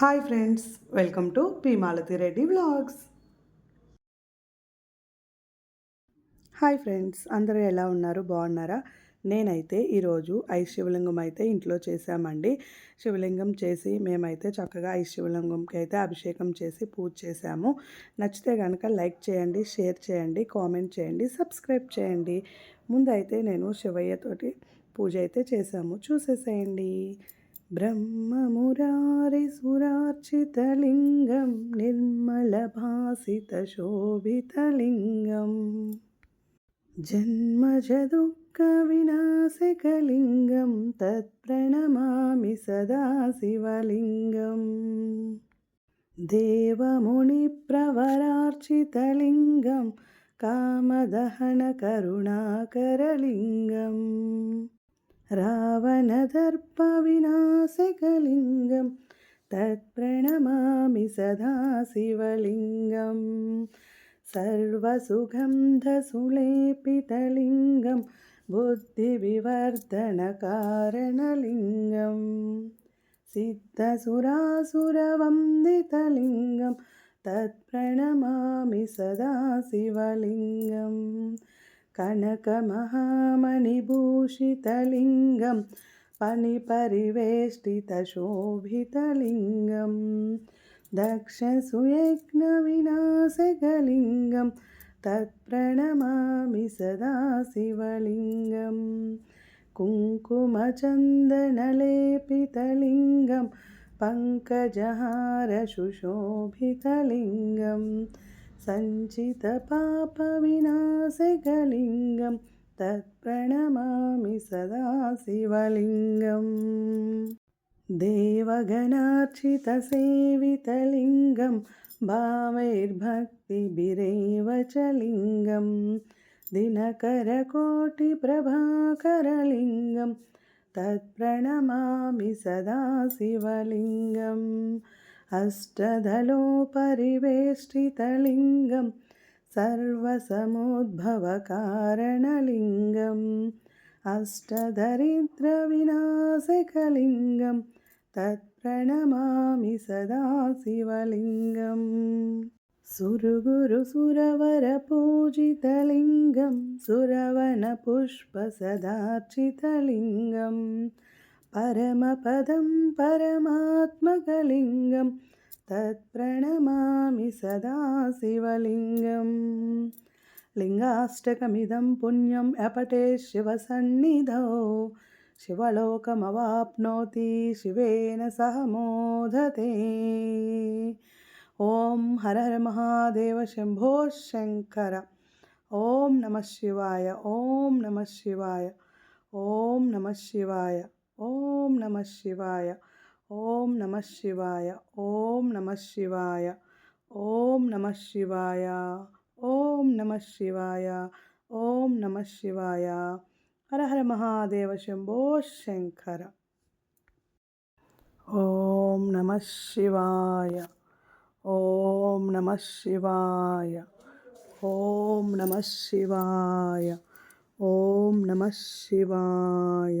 Hi friends welcome to P Malathi Reddy vlogs. Hi friends అందరూ ఎలా ఉన్నారు? బాగున్నారా? నేనైతే ఈరోజు ఐస్ శివలింగం అయితే ఇంట్లో చేశామండి. శివలింగం చేసి మేమైతే చక్కగా ఐస్ శివలింగంకి అయితే అభిషేకం చేసి పూజ చేశాము. నచ్చితే కనుక లైక్ చేయండి షేర్ చేయండి కామెంట్ చేయండి సబ్స్క్రైబ్ చేయండి. ముందైతే నేను శివయ్యతోటి పూజ అయితే చేశాము. చూసేసేయండి. ब्रह्ममुरारिसुरार्चितलिङ्गं निर्मलभासितशोभितलिङ्गम्। जन्मजदुःखविनाशकलिङ्गं तत्प्रणमामि सदा शिवलिङ्गम् देवमुनिप्रवरार्चितलिङ्गं कामदहनकरुणाकरलिङ्गम् रावणदर्पविनाशकलिङ्गं तत्प्रणमामि सदा शिवलिङ्गं सर्वसुगन्धसुलेपितलिङ्गं बुद्धिविवर्धनकारणलिङ्गं सिद्धसुरासुरवन्दितलिङ्गं तत्प्रणमामि सदा शिवलिङ्गम् कनकमहामणिभूषितलिङ्गं पणिपरिवेष्टितशोभितलिङ्गं दक्षसुयज्ञविनाशकलिङ्गं तत्प्रणमामि सदा शिवलिङ्गं कुङ्कुमचन्दनलेपितलिङ्गं पङ्कजहारशुशोभितलिङ्गम् सञ्चितपापविनाशकलिङ्गं तत्प्रणमामि सदा शिवलिङ्गम्। देवगणार्चितसेवितलिङ्गं भावैर्भक्तिभिरेव च लिङ्गं दिनकरकोटिप्रभाकरलिङ्गं तत्प्रणमामि सदा शिवलिङ्गम् अष्टदलोपरिवेष्टितलिङ्गं सर्वसमुद्भवकारणलिङ्गम् अष्टदरिद्रविनाशकलिङ्गं तत्प्रणमामि सदा शिवलिङ्गम् सुरगुरुसुरवरपूजितलिङ्गं सुरवनपुष्पसदार्चितलिङ्गम् परमपदं परमात्मकलिङ्गं तत्प्रणमामि सदा शिवलिङ्गम् लिङ्गाष्टकमिदं पुण्यम् अपटे शिवसन्निधौ शिवलोकमवाप्नोति शिवेन सह मोदते ॐ हर हर महादेव शम्भो शङ्कर ॐ नमः शिवाय ॐ नमः शिवाय ॐ नमः शिवाय ఓం నమ శివాయ ఓం నమ శివాయ ఓం నమ శివాయ ఓం నమ శివాయ ఓం నమ శివాయ ఓం నమ శివాయ హర హర మహాదేవ శంభో శంకర ఓం నమ శివాయ ఓం నమ శివాయ ఓం నమ శివాయ ఓం నమ శివాయ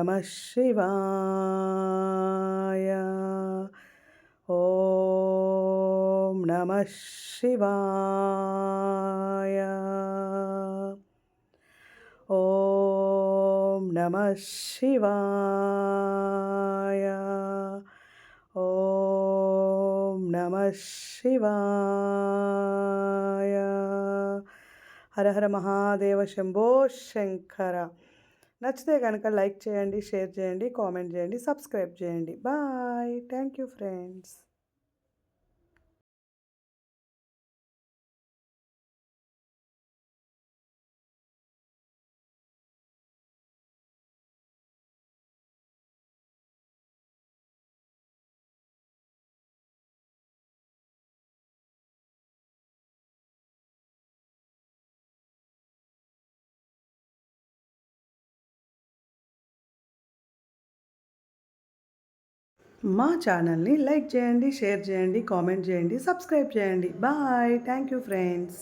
നമ ശിവായ. ഓം നമ ശിവായ. ഓം നമ ശിവായ. ഓം നമ ശിവായ. ഹരഹര മഹാദേവ ശംഭോ ശങ്കര నచ్చితే కనుక లైక్ చేయండి షేర్ చేయండి కామెంట్ చేయండి సబ్స్క్రైబ్ చేయండి. బాయ్. Thank you friends. మా ఛానల్ని లైక్ చేయండి షేర్ చేయండి కామెంట్ చేయండి సబ్స్క్రైబ్ చేయండి. బాయ్. Thank you friends.